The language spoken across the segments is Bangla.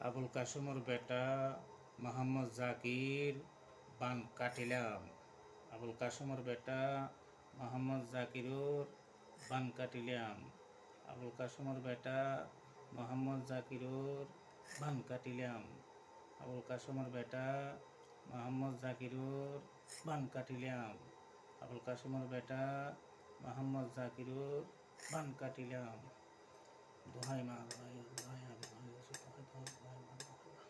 আবুল কাসুমর বেটা মোহাম্মদ জাকির বান কাটিলাম। আবুল কাসুমর বেটা মোহাম্মদ জাকিরুর বান কাটিলাম। আবুল কাসুমর বেটা মোহাম্মদ জাকিরুর বান কাটিলাম। আবুল কাসুমর বেটা মোহাম্মদ জাকিরুর বান কাটিলাম। আবুল কাসুমর বেটা মোহাম্মদ জাকিরুর বান কাটিলাম। দোহাই মা দোহাই দোহাই আগে দোহাই আছে দোহাই দোহাই দোহাই মা দোহাই মা।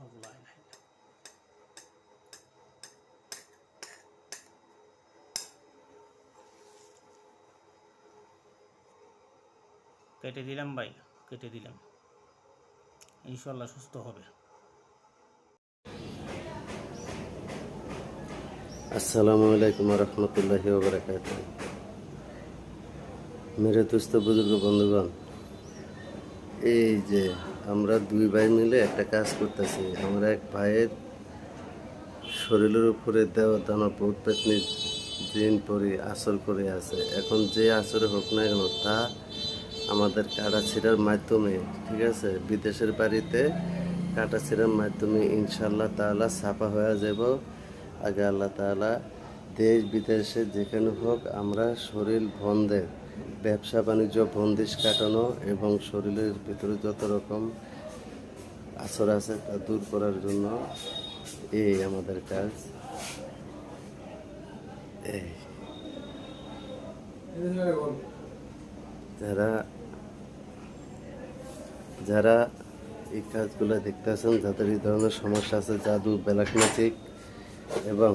আউযু বিল্লাহি মিনাশ শাইতানির রাজিম। কেটে দিলাম ভাই, কেটে দিলাম। ইনশাল্লাহ সুস্থ হবে। আসসালামু আলাইকুম রহমতুল্লাহি মেরে দুস্থ বুজুর্গ, বন্ধুগণ, এই যে আমরা দুই ভাই মিলে একটা কাজ করতেছি। আমরা এক ভাইয়ের শরীরের উপরে দেওয়া দানা বহুত পেতনি দিন পরে আসর করে আছে। এখন যে আসরে হোক না কেন, তা আমাদের কাটা ছিঁড়ার মাধ্যমে, ঠিক আছে? বিদেশের বাড়িতে কাটা ছিঁড়ার মাধ্যমে ইনশাল্লাহ তাআলা ছাপা হয়ে যাব। আগে আল্লাহ তাআলা দেশ, বিদেশে যেখানে হোক আমরা শরীর বন্ধের ব্যবসা, বাণিজ্য, বন্দিশ কাটানো এবং শরীরের ভিতরে যত রকম আসর আছে তা দূর করার জন্য এই আমাদের কাজ। এই। যারা যারা এই কাজগুলো দেখতেছেন যাদের এই ধরনের সমস্যা আছে জাদু ব্ল্যাক ম্যাজিক এবং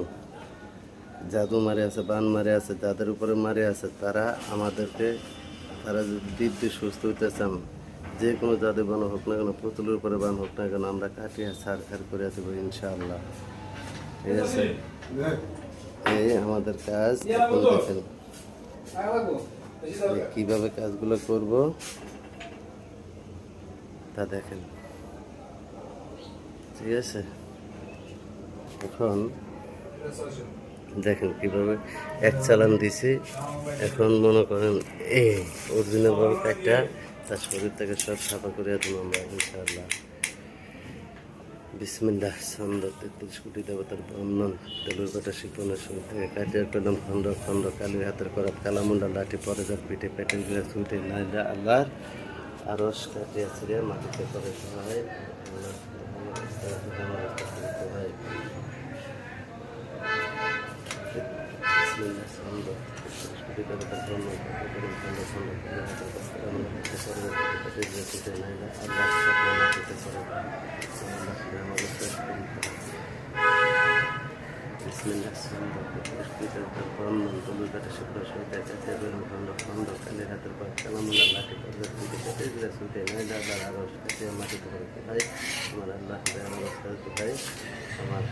জাদু মারে আছে বান মারে আছে যাদের উপরে মারে আছে তারা আমাদেরকে তারা যদি দিব্যি সুস্থ হইতে চান যে কোনো জাদু বান হোক না কেন পুতুলের উপরে বান হোক না কেন আমরা কাটিয়ে সার খার করে দেবো ইনশাআল্লাহ। ঠিক আছে? এই আমাদের কাজ এখন দেখেন কীভাবে কাজগুলো করব। তা দেখেন। ঠিক আছে? এখন দেখেন কীভাবে এক চালান দিছি। এখন মনে করেন এই অরিজিনাল ভাবে একটা তার শরীর থেকে সব সাফা করে দেবো আমরা, ইনশাআল্লাহ। বিসমিল্লাহ ছন্দ তেত্রিশ কোটি দেবতার বন্ধন তেলুর কথা শিপনের শুরু থেকে কাটিয়ার পেলাম খন্ড খন্ড কালির হাতের করাত কালামুন্ডা লাঠি পরে যার পিঠে পেটের গিয়ে ছুটে নাইলা আল্লাহর আরস কাটিয়া ছিঁড়ে মাটিতে করে হয় বিসমিল্লাহ সুন্দর ব্রহ্মণ তলুকাটা শুক্র সহিতা বেরম খন্ড খন্ড কালের হাতের পর কালামুল্লা লাঠি পর্বত দিকে কেটে নয় দাদার আরও কাছে মাটিতে ভাই আমার আল্লাহ আমার আমার